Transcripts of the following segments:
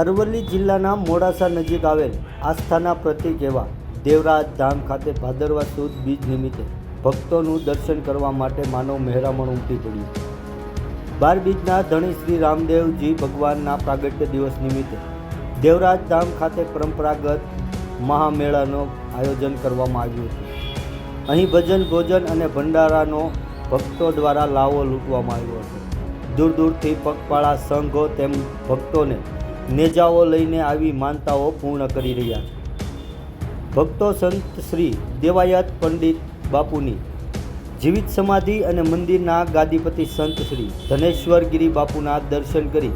અરવલ્લી જિલ્લાના મોડાસા નજીક આવેલ આસ્થાના પ્રતીક એવા દેવરાજ ધામ ખાતે ભાદરવા સુદ બીજ નિમિત્તે ભક્તોનું દર્શન કરવા માટે માનવ મહેરામણ ઉમટી પડ્યું. બાર બીજના ધણી શ્રી રામદેવજી ભગવાનના પ્રાગટ્ય દિવસ નિમિત્તે દેવરાજ ધામ ખાતે પરંપરાગત મહામેળાનું આયોજન કરવામાં આવ્યું હતું. અહીં ભજન, ભોજન અને ભંડારાનો ભક્તો દ્વારા લાવો લૂંટવામાં આવ્યો હતો. દૂર દૂરથી પગપાળા સંઘો તેમ ભક્તોને નેજાઓ લઈને આવી માનતાઓ પૂર્ણ કરી રહ્યા. છે ભક્તો સંત શ્રી દેવાયત પંડિત બાપુની જીવિત સમાધિ અને મંદિરના ગાદીપતિ સંત શ્રી ધનેશ્વરગીરી બાપુના દર્શન કરી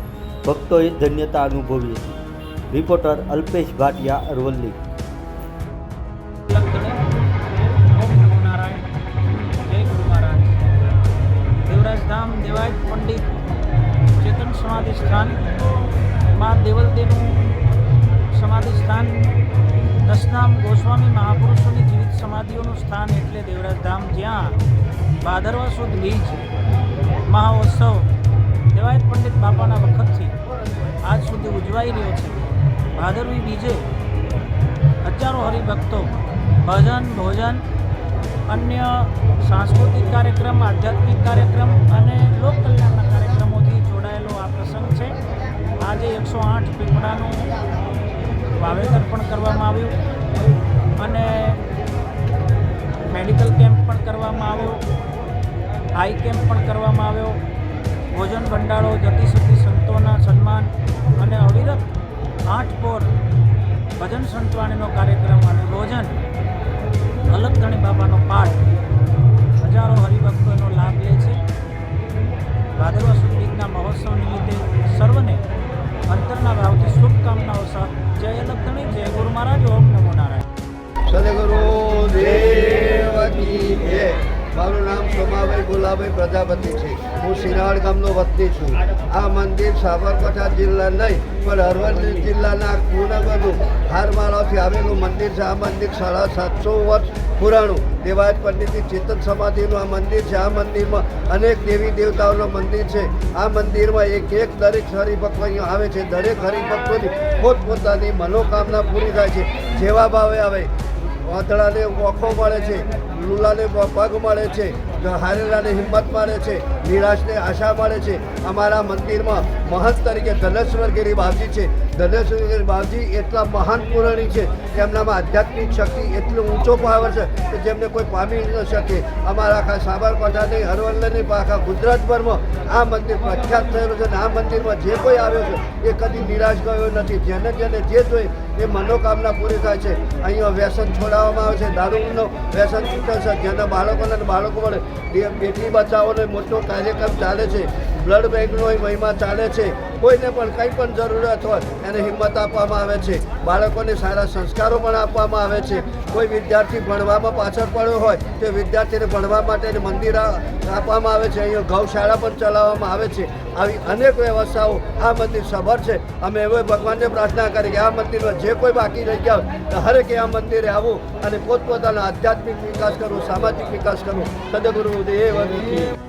ભક્તોએ ધન્યતા અનુભવી હતી. રિપોર્ટર અલ્પેશ ભાટિયા, અરવલ્લી. ગુરુ પંડિત ચેતન સમાધિ સ્થાન, માં દેવલદેનું સમાધિ સ્થાન દસનામ ગોસ્વામી મહાપુરુષોની જીવિત સમાધિઓનું સ્થાન એટલે દેવરાજ ધામ જ્યાં ભાદરવા સુદ બીજ, મહાઉત્સવ, દેવાયત પંડિત બાપાના વખતથી આજ સુધી ઉજવાઈ રહ્યો છે. ભાદરવી બીજે હજારો હરિભક્તો ભજન, ભોજન, અન્ય સાંસ્કૃતિક કાર્યક્રમ, આધ્યાત્મિક કાર્યક્રમ અને લોક કલ્યાણના આજે એકસો આઠ પીપળાનું વાવેતર પણ કરવામાં આવ્યું અને મેડિકલ કેમ્પ પણ કરવામાં આવ્યો આઈ કેમ્પ પણ કરવામાં આવ્યો. ભોજન ભંડારો જતી સતી સંતોના સન્માન અને અવિરત આઠ પોર ભજન સંતવાણીનો કાર્યક્રમ અને ભોજન અલગ ધણી બાબાનો પાઠ શુભકામનાઓ સાથ. જય ધણી જય ગુરુ મહારાજ ઓમ નમો નારાયણ. સદગુરુ જય. મારું નામ સોમાભાઈ ગુલાભાઈ પ્રજાપતિ છે. હું સિનાળ ગામનો વતની છું. આ મંદિર સાબરકાંઠા જિલ્લા નહીં, પણ અરવલ્લી જિલ્લાના કુનગરનું હારમાળાથી આવેલું મંદિર છે. આ મંદિર સાડા સાતસો વર્ષ પુરાણું. દેવાજ પંડિતની ચેતન સમાધિનું આ મંદિર છે. આ મંદિરમાં અનેક દેવી દેવતાઓનું મંદિર છે. આ મંદિરમાં એક એક દરેક હરિભક્તો અહીંયા આવે છે. દરેક હરિભક્તોની પોતપોતાની મનોકામના પૂરી થાય છે. જેવા ભાવે આવે વાંદડાને વોખો મળે છે લુલાને પગ મળે છે હારેલાને હિંમત મળે છે. નિરાશને આશા મળે છે. અમારા મંદિરમાં મહંત તરીકે ધનેશ્વરગીરી બાપજી છે. ધનેશ્વરગીરી બાપજી એટલા મહાન પુરાણી છે. તેમનામાં આધ્યાત્મિક શક્તિ એટલો ઊંચો પાવર છે કે જેમને કોઈ પામી ન શકે. અમારા આખા સાબરકાંઠાની અરવલ્લીની આખા ગુજરાતભરમાં આ મંદિર પ્રખ્યાત થયેલું છે. અને આ મંદિરમાં જે કોઈ આવ્યો છે, એ કદી નિરાશ ગયો નથી. જેને જેને જે જોઈ, એ મનોકામના પૂરી થાય છે. અહીંયા વ્યસન છોડાવવામાં આવે છે. દારૂનો વ્યસન છૂટે છે. જેના બાળકોને બાળકો વડે બેટી બચાવોને મોટો કાર્યક્રમ ચાલે છે. બ્લડ બેંકનો મહિમા ચાલે છે. કોઈને પણ કંઈ પણ જરૂરિયાત હોય, એને હિંમત આપવામાં આવે છે. બાળકોને સારા સંસ્કારો પણ આપવામાં આવે છે. કોઈ વિદ્યાર્થી ભણવામાં પાછળ પડ્યો હોય, તે વિદ્યાર્થીને ભણવા માટે મંદિર આપવામાં આવે છે. અહીંયા ગૌશાળા પણ ચલાવવામાં આવે છે. આવી અનેક વ્યવસ્થાઓ આ મંદિર સભર છે. અમે એવો ભગવાનને પ્રાર્થના કરી કે આ મંદિરમાં જે કોઈ બાકી રહી ગયા હરેકે આ મંદિરે આવવું અને પોતપોતાનો આધ્યાત્મિક વિકાસ કરવો, સામાજિક વિકાસ કરવો. સદગુરુ દેવ